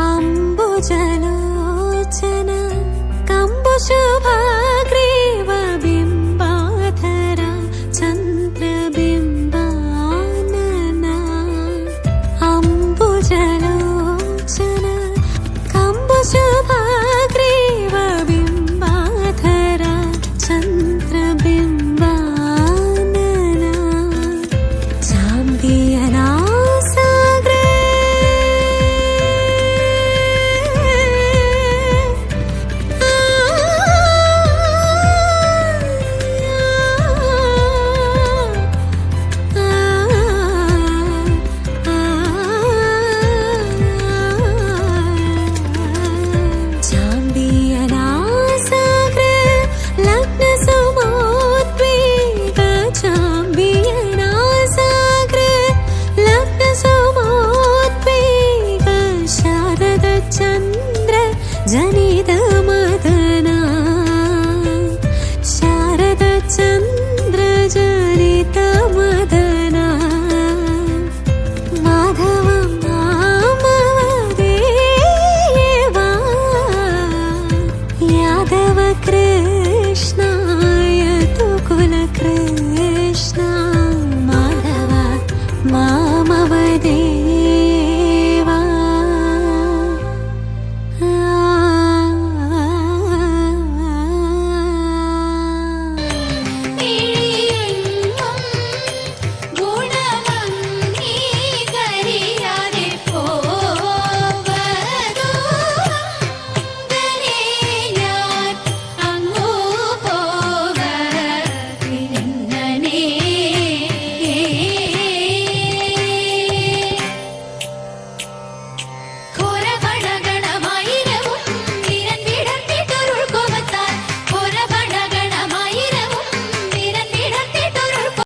അമ്പുജലോചന കമ്പുശുഭ लग्नसुमोद्वेग शारदचन्द्र जनित